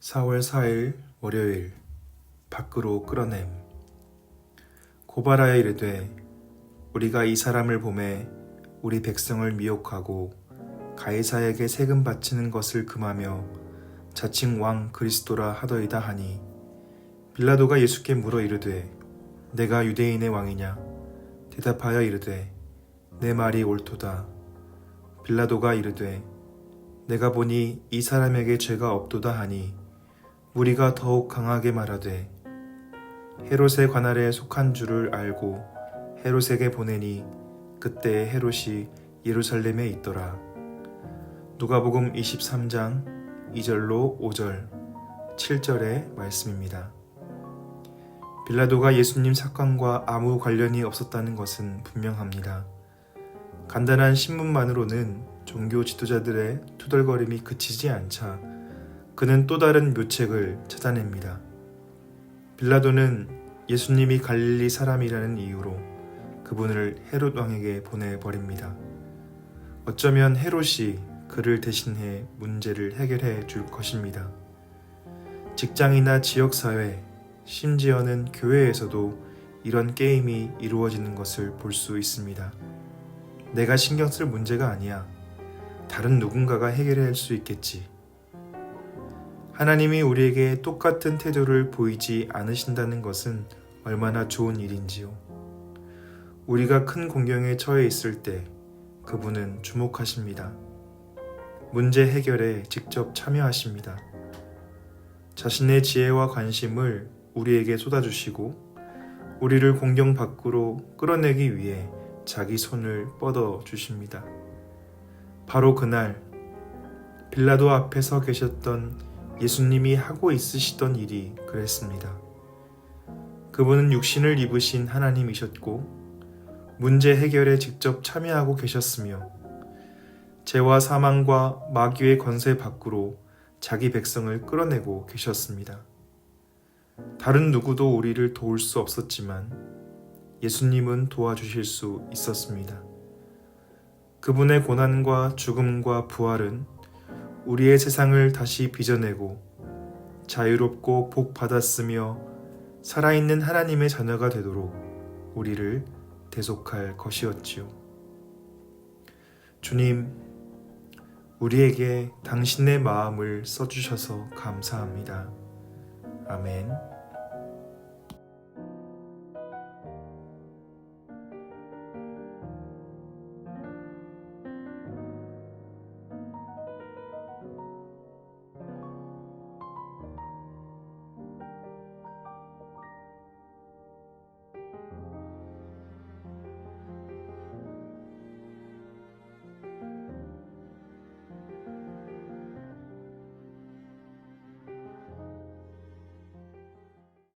4월 4일 월요일 밖으로 끌어냄. 고발하여 이르되 우리가 이 사람을 보매 우리 백성을 미혹하고 가이사에게 세금 바치는 것을 금하며 자칭 왕 그리스도라 하더이다 하니 빌라도가 예수께 물어 이르되 내가 유대인의 왕이냐? 대답하여 이르되 내 말이 옳도다. 빌라도가 이르되 내가 보니 이 사람에게 죄가 없도다 하니 우리가 더욱 강하게 말하되 헤롯의 관할에 속한 줄을 알고 헤롯에게 보내니 그때 헤롯이 예루살렘에 있더라. 누가복음 23장 2절로 5절, 7절의 말씀입니다. 빌라도가 예수님 사건과 아무 관련이 없었다는 것은 분명합니다. 간단한 신문만으로는 종교 지도자들의 투덜거림이 그치지 않자 그는 또 다른 묘책을 찾아냅니다. 빌라도는 예수님이 갈릴리 사람이라는 이유로 그분을 헤롯 왕에게 보내버립니다. 어쩌면 헤롯이 그를 대신해 문제를 해결해 줄 것입니다. 직장이나 지역사회, 심지어는 교회에서도 이런 게임이 이루어지는 것을 볼 수 있습니다. 내가 신경 쓸 문제가 아니야. 다른 누군가가 해결할 수 있겠지. 하나님이 우리에게 똑같은 태도를 보이지 않으신다는 것은 얼마나 좋은 일인지요. 우리가 큰 공경에 처해 있을 때 그분은 주목하십니다. 문제 해결에 직접 참여하십니다. 자신의 지혜와 관심을 우리에게 쏟아주시고 우리를 공경 밖으로 끌어내기 위해 자기 손을 뻗어 주십니다. 바로 그날 빌라도 앞에 서 계셨던 예수님이 하고 있으시던 일이 그랬습니다. 그분은 육신을 입으신 하나님이셨고 문제 해결에 직접 참여하고 계셨으며 죄와 사망과 마귀의 권세 밖으로 자기 백성을 끌어내고 계셨습니다. 다른 누구도 우리를 도울 수 없었지만 예수님은 도와주실 수 있었습니다. 그분의 고난과 죽음과 부활은 우리의 세상을 다시 빚어내고 자유롭고 복 받았으며 살아있는 하나님의 자녀가 되도록 우리를 대속할 것이었지요. 주님, 우리에게 당신의 마음을 써주셔서 감사합니다. 아멘.